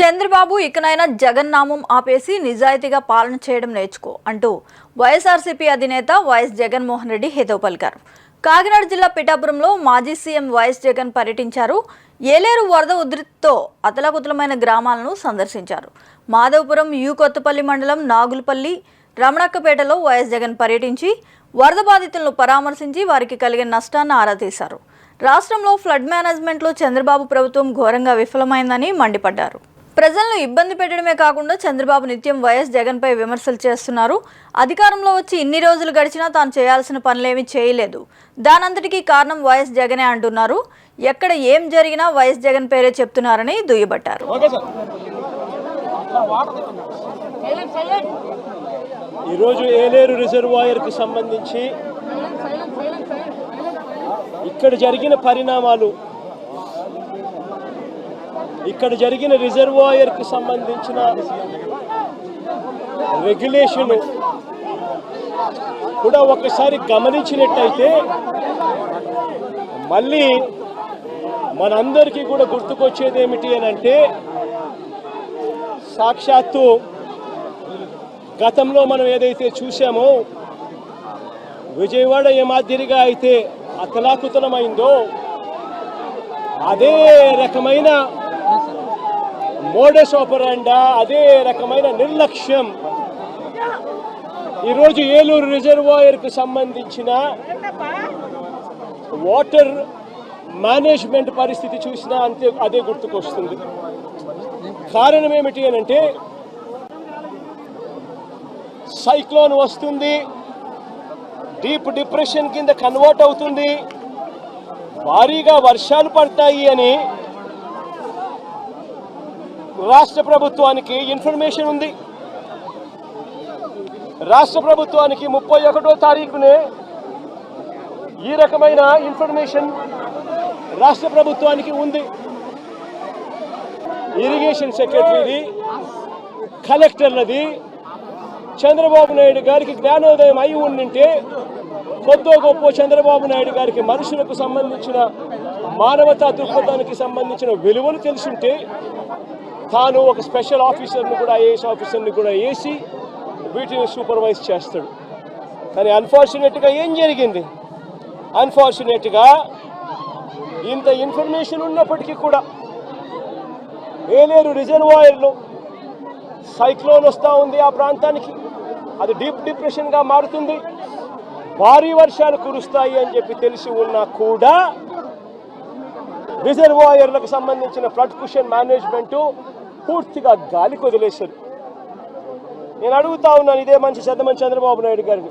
చంద్రబాబు ఇకనైనా జగన్ నామం ఆపేసి నిజాయితీగా పాలన చేయడం నేర్చుకో అంటూ వైఎస్ఆర్సీపీ అధినేత వైఎస్ జగన్మోహన్ రెడ్డి హితవు పలికారు. కాకినాడ జిల్లా పిఠాపురంలో మాజీ సీఎం వైఎస్ జగన్ పర్యటించారు. ఏలేరు వరద ఉధృతితో అతలకుతలమైన గ్రామాలను సందర్శించారు. మాధవపురం యు కొత్తపల్లి మండలం నాగులపల్లి రమణక్కపేటలో వైఎస్ జగన్ పర్యటించి వరద బాధితులను పరామర్శించి వారికి కలిగిన నష్టాన్ని ఆరా తీశారు. రాష్ట్రంలో ఫ్లడ్ మేనేజ్మెంట్లో చంద్రబాబు ప్రభుత్వం ఘోరంగా విఫలమైందని మండిపడ్డారు. ప్రజలను ఇబ్బంది పెట్టడమే కాకుండా చంద్రబాబు నిత్యం వైఎస్ జగన్పై విమర్శలు చేస్తున్నారు. అధికారంలో వచ్చి ఇన్ని రోజులు గడిచినా తాను చేయాల్సిన పనులేమీ చేయలేదు. దానంతటికీ కారణం వైఎస్ జగనే అంటున్నారు. ఎక్కడ ఏం జరిగినా వైఎస్ జగన్ పేరే చెప్తున్నారని దుయ్యబట్టారు. ఈరోజు ఏలేరు రిజర్వాయర్కి సంబంధించి ఇక్కడ జరిగిన పరిణామాలు ఇక్కడ జరిగిన రిజర్వాయర్కి సంబంధించిన రెగ్యులేషన్ కూడా ఒకసారి గమనించినట్టయితే మళ్ళీ మనందరికీ కూడా గుర్తుకొచ్చేది ఏమిటి అని అంటే సాక్షాత్తు గతంలో మనం ఏదైతే చూసామో విజయవాడ ఏ మాదిరిగా అయితే అతలాకుతలమైందో అదే రకమైన మోడస్ ఆపరాండా అదే రకమైన నిర్లక్ష్యం. ఈరోజు ఏలూరు రిజర్వాయర్కు సంబంధించిన వాటర్ మేనేజ్మెంట్ పరిస్థితి చూసినా అంతే అదే గుర్తుకొస్తుంది. కారణం ఏమిటి అని అంటే సైక్లోన్ వస్తుంది డీప్ డిప్రెషన్ కింద కన్వర్ట్ అవుతుంది భారీగా వర్షాలు పడతాయి అని రాష్ట్ర ప్రభుత్వానికి ఇన్ఫర్మేషన్ ఉంది. రాష్ట్ర ప్రభుత్వానికి ముప్పై ఒకటో తారీఖునే ఈ రకమైన ఇన్ఫర్మేషన్ రాష్ట్ర ప్రభుత్వానికి ఉంది. ఇరిగేషన్ సెక్రటరీది కలెక్టర్లది చంద్రబాబు నాయుడు గారికి జ్ఞానోదయం అయి ఉండింటే కొద్దో గొప్ప చంద్రబాబు నాయుడు గారికి మనుషులకు సంబంధించిన మానవతా దృక్పథానికి సంబంధించిన విలువలు తెలుసుంటే తాను ఒక స్పెషల్ ఆఫీసర్ని కూడా ఐఏఎస్ ఆఫీసర్ని కూడా వేసి వీటిని సూపర్వైజ్ చేస్తాడు. కానీ అన్ఫార్చునేట్గా ఏం జరిగింది? అన్ఫార్చునేట్గా ఇంత ఇన్ఫర్మేషన్ ఉన్నప్పటికీ కూడా ఏలేరు రిజర్వాయర్లో సైక్లోన్ వస్తూ ఉంది ఆ ప్రాంతానికి. అది డీప్ డిప్రెషన్గా మారుతుంది. భారీ వర్షాలు కురుస్తాయి అని చెప్పి తెలిసి ఉన్నా కూడా రిజర్వాయర్లకు సంబంధించిన ఫ్లడ్ కుషన్ మేనేజ్మెంటు పూర్తిగా గాలికి వదిలేశారు నేను అడుగుతా ఉన్నాను ఇదే మంచి శ్రద్ధ చంద్రబాబు నాయుడు గారిని.